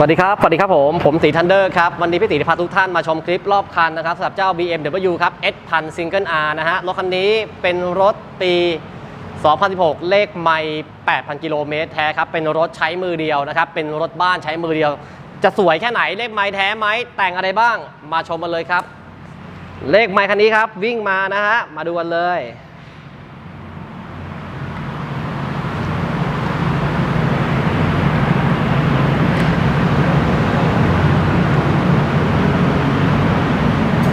สวัสดีครับ สวัสดีครับผม ผมสีทันเดอร์ครับ วันนี้พี่ตีพาทุกท่านมาชมคลิปรอบคันนะครับสำหรับเจ้า BMW ครับ S พันซิงเกิล R นะฮะ รถคันนี้เป็นรถปี 2016 เลขไม่8,000 กิโลเมตรแท้ครับ เป็นรถใช้มือเดียวนะครับ เป็นรถบ้านใช้มือเดียว จะสวยแค่ไหน เลขไม้แท้ไหม แต่งอะไรบ้าง มาชมกันเลยครับ เลขไม้คันนี้ครับ วิ่งมานะฮะ มาดูกันเลย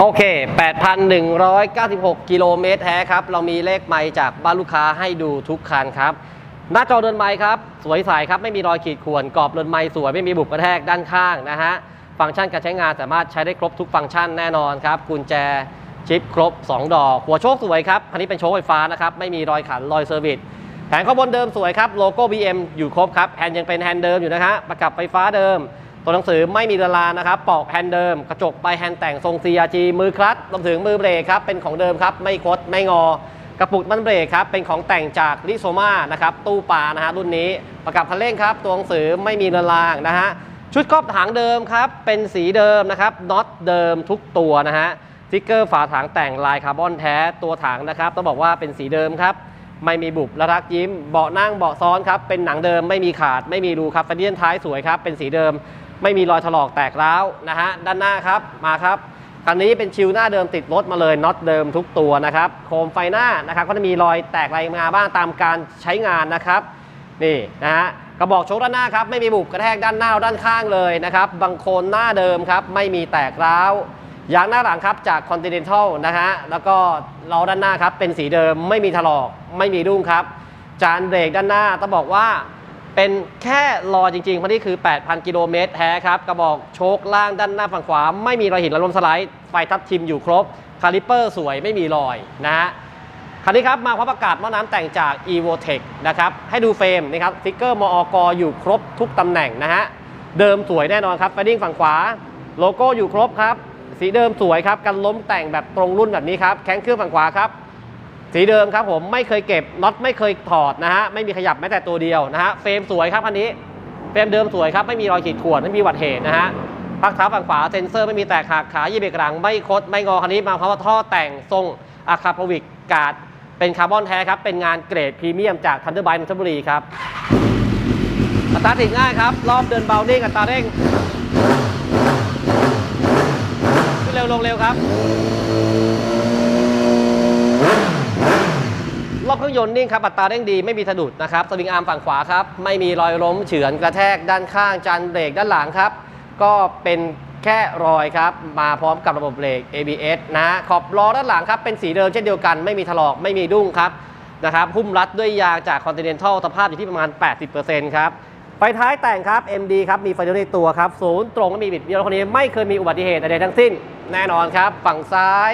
โอเค 8,196 กิโลเมตรแท้ครับ เรามีเลขไมล์จากบ้านลูกค้าให้ดูทุกคันครับ หน้าจอเดินไมล์ครับ สวยใสครับ ไม่มีรอยขีดข่วน กรอบเดินไมล์สวย ไม่มีบุบกระแทกด้านข้างนะฮะ ฟังก์ชันการใช้งานสามารถใช้ได้ครบทุกฟังก์ชันแน่นอนครับ กุญแจชิปครบ 2 ดอก หัวโชคสวยครับ คันนี้เป็นโชคไฟฟ้านะครับ ไม่มีรอยขัน รอยเซอร์วิส แผงข้างบนเดิมสวยครับ โลโก้ BM อยู่ครบครับ แฮนด์ยังเป็นแฮนด์เดิมอยู่นะฮะ ประกับไฟฟ้าเดิม ตัวหนังสือไม่มีละลานนะครับปอกแฮนด์เดิม กระจกไปแฮนด์แต่งทรง CRG มือคลัตช์รวมถึงมือเบรกครับเป็นของเดิมครับไม่คดไม่งอ กระปุกมันเบรกครับเป็นของแต่งจากลิโซมานะครับตู้ปลานะฮะรุ่นนี้ประกับคันเร่งครับตัวหนังสือไม่มีละลางนะฮะชุดครอบถังเดิมครับเป็นสีเดิมนะครับน็อตเดิมทุกตัวนะฮะสติ๊กเกอร์ฝาถังแต่งลายคาร์บอนแท้ตัวถังนะครับต้องบอกว่าเป็นสีเดิมครับไม่มีบุบและรักยิ้มเบาะนั่งเบาะซ้อนครับเป็นหนังเดิมไม่มีขาดไม่มีรูครับฟันเดียนท้ายสวยครับเป็นสีเดิม ไม่มีรอยถลอกแตกร้าวนะฮะด้านหน้าครับมาครับคันนี้เป็นชิวหน้าเดิมติดรถมาเลยน็อตเดิมทุกตัวนะครับโคมไฟหน้านะครับก็จะมีรอยแตกลายมาบ้างตามการใช้งานนะครับนี่นะฮะกระบอกโชคด้านหน้าครับไม่มีบุบกระแทกด้านหน้าด้านข้างเลยนะครับบังโคลนหน้าเดิมครับไม่มีแตกร้าวยางหน้าหลังครับจาก Continental นะฮะแล้วก็ล้อด้านหน้าครับเป็นสีเดิมไม่มีถลอกไม่มีรุ่งครับ จานเบรกด้านหน้าต้องบอกว่า เป็นแค่รอจริงๆเพราะนี่คือ 8,000 กิโลเมตรแท้ครับ กระบอกโชคล่างด้านหน้าฝั่งขวา ไม่มีรอยหินและลมสไลด์ ไฟทับทิมอยู่ครบ คาลิเปอร์สวยไม่มีรอยนะฮะคันนี้ครับ มาพร้อมประกาศหม้อน้ำแต่งจาก Evotech นะครับ ให้ดูเฟรมนะครับสติกเกอร์มอกอยู่ครบทุกตำแหน่งนะฮะ เดิมสวยแน่นอนครับไฟดิ้งฝั่งขวา โลโก้อยู่ครบครับ สีเดิมสวยครับ กันล้มแต่งแบบตรงรุ่นแบบนี้ครับ แข้งเครื่องฝั่งขวาครับ สีเดิมครับผมไม่เคยเก็บน็อตไม่เคยถอดนะฮะไม่มีขยับแม้แต่ตัวเดียวนะฮะเฟรมสวยครับคันนี้เฟรมเดิมสวยครับไม่มีรอยขีดข่วนไม่มีอุบัติเหตุนะฮะพักเท้าฝั่งขวาเซ็นเซอร์ไม่มีแตกหักขายีเบรกหลังไม่คดไม่งอคันนี้มาพร้อมกับท่อแต่งทรงอะคาพวิกการ์ดเป็นคาร์บอนแท้ครับเป็นงานเกรดพรีเมียมจากทันเดอร์ไบนนทบุรีครับอัตราติดง่ายครับรอบเดินเบานิ่งอัตราเร่งขึ้นเร็วลงเร็วครับ ครื่องยนต์นิ่งครับอัตราเร่งดีไม่มีสะดุดนะครับสวิงอาร์มฝั่งขวาครับไม่มีรอยล้มเฉือนกระแทกด้านข้างจานเบรกด้านหลังครับ ก็เป็นแค่รอยครับ มาพร้อมกับระบบเบรก ABS นะขอบล้อด้านหลังครับเป็นสีเดิมเช่นเดียวกันไม่มีถลอกไม่มีดุ้งครับนะครับหุ้มรัดด้วยยางจาก Continental สภาพอยู่ที่ประมาณ 80%ครับไฟท้ายแต่งครับ MD ครับมีไฟเลี้ยวในตัวครับศูนย์ตรงและมีบิดเบี้ยวรถคันนี้ไม่เคยมีอุบัติเหตุใดๆทั้งสิ้น แน่นอนครับ ฝั่งซ้าย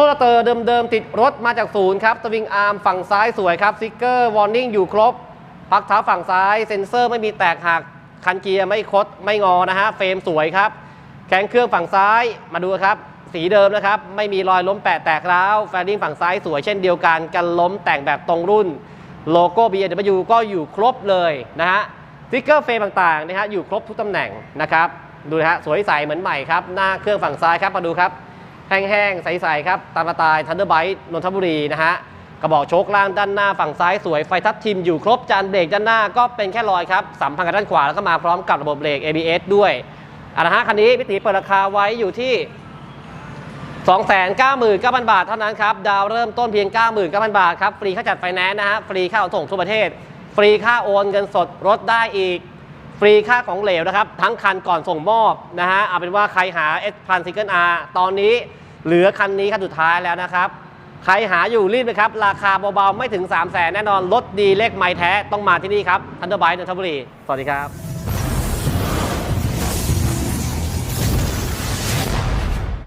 โทรเตอร์เดิมๆ ติดรถมาจากศูนย์ครับ สวิงอาร์มฝั่งซ้ายสวยครับสติ๊กเกอร์วอร์นิ่งอยู่ครบ พักเท้าฝั่งซ้าย เซ็นเซอร์ไม่มีแตกหัก คันเกียร์ไม่คดไม่งอนะฮะ เฟรมสวยครับแข้งเครื่องฝั่งซ้ายมาดูครับ สีเดิมนะครับ ไม่มีรอยล้มแปะแตกร้าวแฟดิ้งฝั่งซ้ายสวยเช่นเดียวกัน กันล้มแต่งแบบตรงรุ่น โลโก้ BMW ก็อยู่ครบเลยนะฮะสติ๊กเกอร์เฟรมต่างๆนะฮะอยู่ครบทุกตำแหน่งนะครับ ดูนะฮะสวยใสเหมือนใหม่ครับ หน้าเครื่องฝั่งซ้ายครับมาดูครับ แห้งๆ ใสๆ ครับ ตามสไตล์ทันเดอร์ไบต์นนทบุรีนะฮะ กระบอกโชคล่างด้านหน้าฝั่งซ้ายสวย ไฟทับทิมอยู่ครบ จานเบรกด้านหน้าก็เป็นแค่รอยครับ สัมพันธ์กับด้านขวาแล้วก็มาพร้อมกับระบบเบรก ABS ด้วยอะนะฮะคันนี้พี่ตีเปิดราคาไว้อยู่ที่ 299,000 บาทเท่านั้นครับ ดาวเริ่มต้นเพียง 99,000 บาทครับ ฟรีค่าจัดไฟแนนซ์นะฮะ ฟรีค่าขนส่งทั่วประเทศ ฟรีค่าโอนเงินสดรถได้อีก ฟรีค่าของเหลวนะครับ ทั้งคันก่อนส่งมอบนะฮะเอาเป็นว่าใครหา S พันซิงเกิล R ตอนนี้เหลือคันนี้คันสุดท้ายแล้วนะครับ ใครหาอยู่รีบเลยครับ ราคาเบาๆ ไม่ถึง 3 0 0แสนแน่นอนรถดีเลขไม้แท้ต้องมาที่นี่ครับทันเดอร์ไบต์นนทบุรี สวัสดีครับ